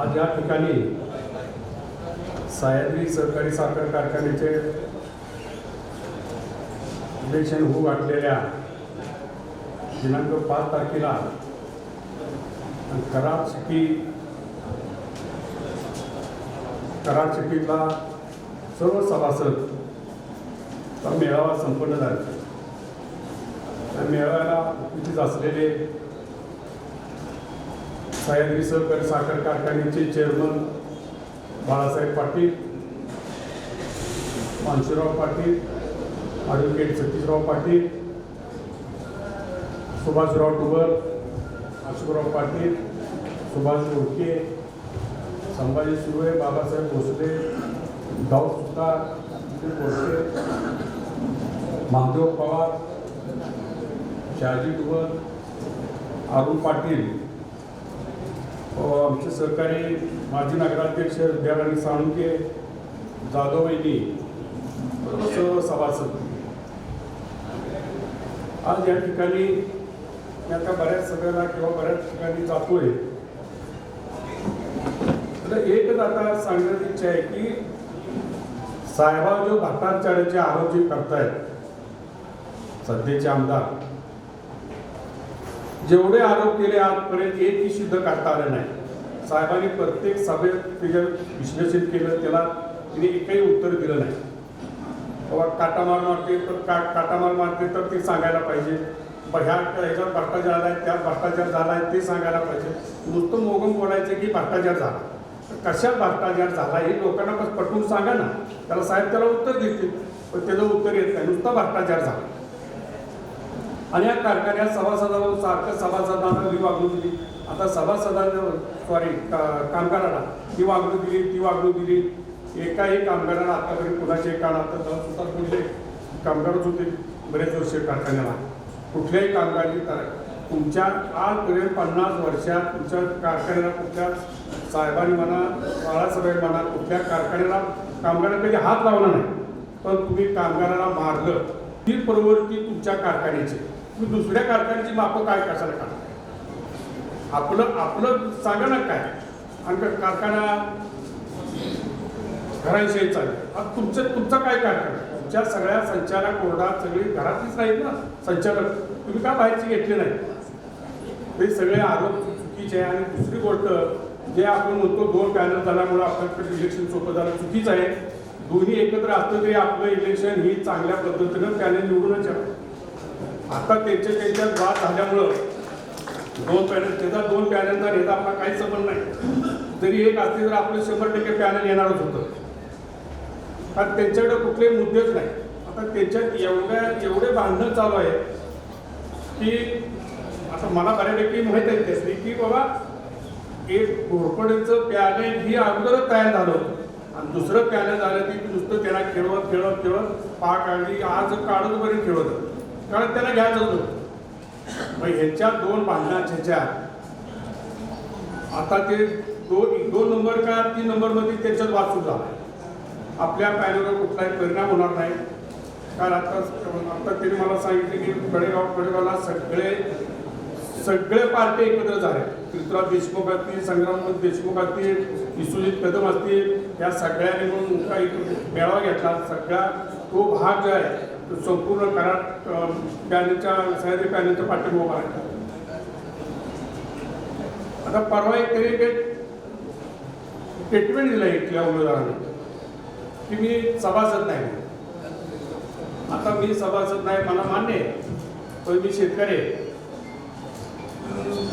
आज या ठिकाणी सह्याद्री सहकारी साखर कारखान्याचे इलेक्शन होऊ वाटलेल्या दिनांक पाच तारखेला कराड सिटी कराड सिटीतला सर्व सभासद मेळावा संपन्न झाला. त्या मेळाव्याला उपस्थित असलेले सह्याद्री सहकारी साखर कारखान्याचे चेअरमन बाळासाहेब पाटील मानशीराव पाटील ॲडव्होकेट सतीशराव पाटील सुभाषराव टुबर अशोकराव पाटील सुभाष ओळके संभाजी सुर्वे बाबासाहेब भोसले गाव सुतार भोसले महादेव पवार शहाजी टुबर अरुण पाटील. आमचे सहकारी माजी नगराध्यक्ष विद्याराणी साळुंके जाधव यांनी सर्व सभासद. आज या ठिकाणी मी आता बऱ्याच सगळ्याला किंवा बऱ्याच ठिकाणी जातोय. तर एकच आता सांगण्याची इच्छा आहे की साहेबा जो भ्रष्टाचाराचे आरोप जे करतायत सध्याचे आमदार जेवढे आरोप केले आजपर्यंत एकही सिद्ध काढता आलं नाही. साहेबांनी प्रत्येक सभेत त्याच्या विश्लेषण केलं त्याला तिने एकही उत्तर दिलं नाही. बाबा काटामार मारते तर का काटामार मारते तर ते सांगायला पाहिजे. ह्या ह्याच्यात भ्रष्टाचार झाला आहे त्यात भ्रष्टाचार झाला आहे ते सांगायला पाहिजे. नुसतं मोगम बोलायचं की भ्रष्टाचार झाला. तर कशात भ्रष्टाचार झाला हे लोकांना पटवून सांगा ना. त्याला साहेब त्याला उत्तर देतील पण त्याचं उत्तर येत नाही. नुसता भ्रष्टाचार झाला. आणि या कारखान्यात सभासदावर सारखं सभासदांना ही वागणूक दिली. आता सभासदांना सॉरी कामगारांना ती वागणूक दिली ती वागणूक दिली. एकाही कामगारांना आतापर्यंत कुणाचे कान आता जाऊन सुद्धा कुठले कामगारच होते. बरेच वर्ष कारखान्याला. कुठल्याही कामगारांनी तर तुमच्या आजपर्यंत पन्नास वर्षात तुमच्या कारखान्याला कुठल्या साहेबांनी म्हणा बाळासाहेब म्हणा कुठल्या कारखान्याला कामगारांना कधी हात लावला नाही. पण तुम्ही कामगाराला मारलं. ती प्रवृत्ती तुमच्या कारखान्याची. तुम्ही दुसऱ्या कारखान्याची मापं काय कशाला काढता आपलं आपलं सांगा ना काय? आणि कारखाना घरांशी चालेल आता तुमचं तुमचा काय कारखाना? तुमच्या सगळ्या संचालक बोर्डात सगळी घरातलीच नाहीत ना? संचालक तुम्ही का बाहेरची घेतले नाही ते सगळे आरोप चुकीचे आहे. आणि दुसरी गोष्ट जे आपण म्हणतो दोन पॅनल झाल्यामुळे आपल्याकडे इलेक्शन सोपं झालं चुकीचं आहे. दोन्ही एकत्र असलं तरी आपलं इलेक्शन ही चांगल्या पद्धतीनं त्याने निवडूनच आहे आता त्यांच्या त्यांच्यात वाद झाल्यामुळं दोन पॅनल त्याचा दोन पॅनलचा नेता आपला काहीच संबंध नाही. तरी एक असते तर आपलं शंभर टक्के पॅनल येणारच होतं. कारण त्यांच्याकडे कुठले मुद्देच नाही. आता त्याच्यात एवढ्या एवढे भांडणं चालू आहे की आता मला बऱ्यापैकी माहीत आहे त्यातली की बाबा एक घोरपडेचं पॅनल ही अगोदरच तयार झालं होतं. आणि दुसरं पॅनल झालं की नुसतं त्याला खेळवत खेळत खेळत पा काढली आज काढून बरे खेळवत कारण त्याला घ्यायचं होतं. मग ह्याच्या दोन भांडणाच्या ह्याच्या आता ते दोन दोन नंबर का तीन नंबरमध्ये त्यांच्यात वाचू झाला. आपल्या पॅनलवर कुठलाही परिणाम होणार नाही. कारण आता आता त्यांनी मला सांगितले की कडेगाव कडेगावला सगळे सगळे पार्टी एकत्र झाले. पृथ्वीराज देशमुख असतील संग्राम देशमुख असतील विश्वजित कदम असतील या सगळ्यांनी म्हणून काही मेळावा घेतला. सगळा तो भाग जो आहे तो संपूर्ण कराड पॅनलच्या सह्याद्री पॅनलच्या पाठिंबा उभा आहे आता परवा एक तरी एक स्टेटमेंट दिलं इथल्या उमेदवाराने की मी सभासद नाही आता मी सभासद नाही मला मान्य आहे पण मी शेतकरी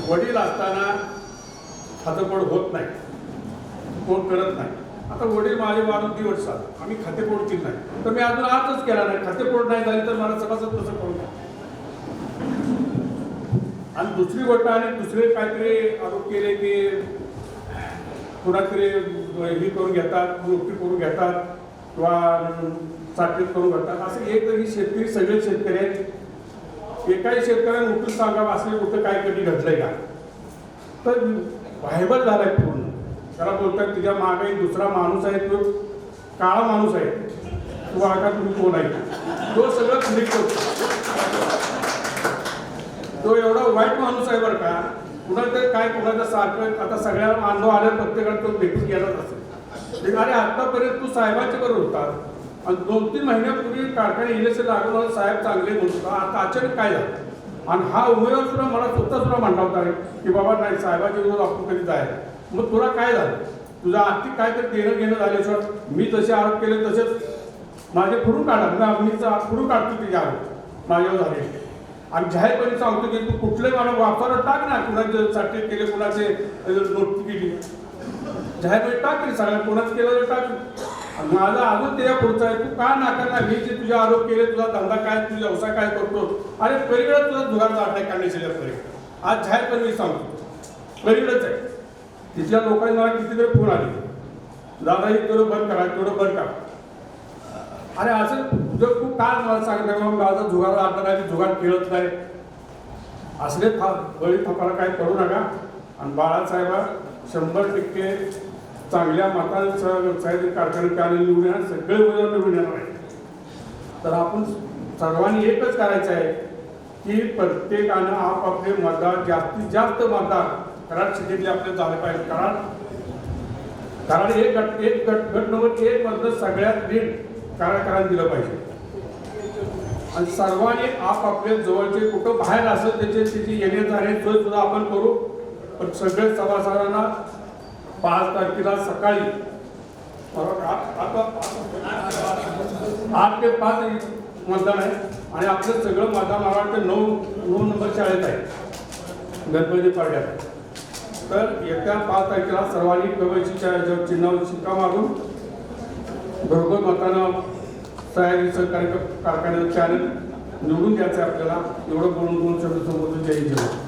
वडील असताना हातपोड होत नाही. कोण करत नाही. आता वडील माझे वाढून दिवस वर्ष आम्ही खाते केली नाही. तर मी अजून आजच केला नाही. खातेपोड नाही झाली तर मला सभासद कसं करू? आणि दुसरी गोष्ट आणि दुसरे काहीतरी आरोप केले की कुणातरी हे करून घेतात नोकरी करून घेतात किंवा साठवीत करून घेतात. असं एक ही शेतकरी सगळे शेतकरी आहेत. एकाही शेतकऱ्याने उठून सांगावं असं कुठं काय कधी घडलंय का? तर व्हायबल झालंय पूर्ण. त्याला बोलतात तुझ्या मागे एक दुसरा माणूस आहे तो काळा माणूस आहे. तो आका तुम्ही कोण आहे? तो सगळं क्लिक करतो तो एवढा वाईट माणूस आहे बरं का. कुणाचं काय कुणाचं सारखं. आता सगळ्या अनुभव आल्या प्रत्येकाला तो भेटून गेलाच असेल. ते अरे आत्तापर्यंत तू साहेबांच्या बरोबर होता. आणि दोन तीन महिन्यापूर्वी कारखाने इलेक्शन लागून मला साहेब चांगले म्हणत होता. आता अचानक काय झालं? आणि हा उमेदवार सुद्धा मला स्वतः सुद्धा म्हणला होता की बाबा नाही साहेबाच्या विरोधात आपण कधी जायला मग तुला काय झालं? तुझं आर्थिक काय तर देणं घेणं झाल्याशिवाय मी जसे आरोप केले तसेच माझे फुरून काढा. मी फुडून काढतो तिचे आरोप. माझ्यावर झाले. आणि जाहीरपणे सांगतो की तू कुठले मला वापरावर टाक ना. कुणाचे साठी केले कुणाचे नोट केली. जाहीरपणे टाक रे सगळ्या कोणाच केलं तर टाक. माझा अजून त्याच्या पुढचा आहे. तू का नाकारला? मी जे तुझे आरोप केले तुझा धंदा काय तुझा व्यवसाय काय करतो? अरे पलीकडे तुझा जुगारचा अटॅक काढण्याचे पलीकडे आज जाहीरपणे मी सांगतो. पलीकडेच आहे. तिच्या लोकांनी मला कितीतरी फोन आले. दादा हे तेवढं बंद करा तेवढं बंद करा. अरे असं तुझं तू काय मला सांगता मग माझा जुगार आता काय जुगार खेळत नाही. असले था बळी थापाला काय करू नका. आणि बाळासाहेबा शंभर टक्के चांगल्या मतांसह व्यवसाय कारखाने निवडून येणार सगळे उमेदवार निवडून येणार आहे तर आपण सर्वांनी एकच करायचं आहे की प्रत्येकानं आपापले मतदार जास्तीत जास्त मतदार कराड सिटीतले आपले झाले पाहिजे. कारण कारण एक गट एक गट गट नंबर एक मधलं सगळ्यात नीट करारात दिलं पाहिजे. आणि सर्वांनी आपापल्या जवळचे कुठं बाहेर असेल त्याचे त्याची येणे जाणे सोय सुद्धा आपण करू. पण सगळे सभासदांना पाच तारखेला सकाळी आठ आठ ते पाच मतदान आहे. आणि आपलं सगळं मतदान मला वाटतं नऊ नऊ नंबर शाळेत आहे. गणपती पाड्यात तर येत्या पाच तारखेला सर्वांनी प्रवेशीच्या याच्यावर चिन्हावर शिक्का मारून घरगोत मतानं तयारीचं कार्यक्रम कारखान्याचं चॅनल निवडून द्यायचं आहे आपल्याला. एवढं बोलून दोन शब्द समोर जय जय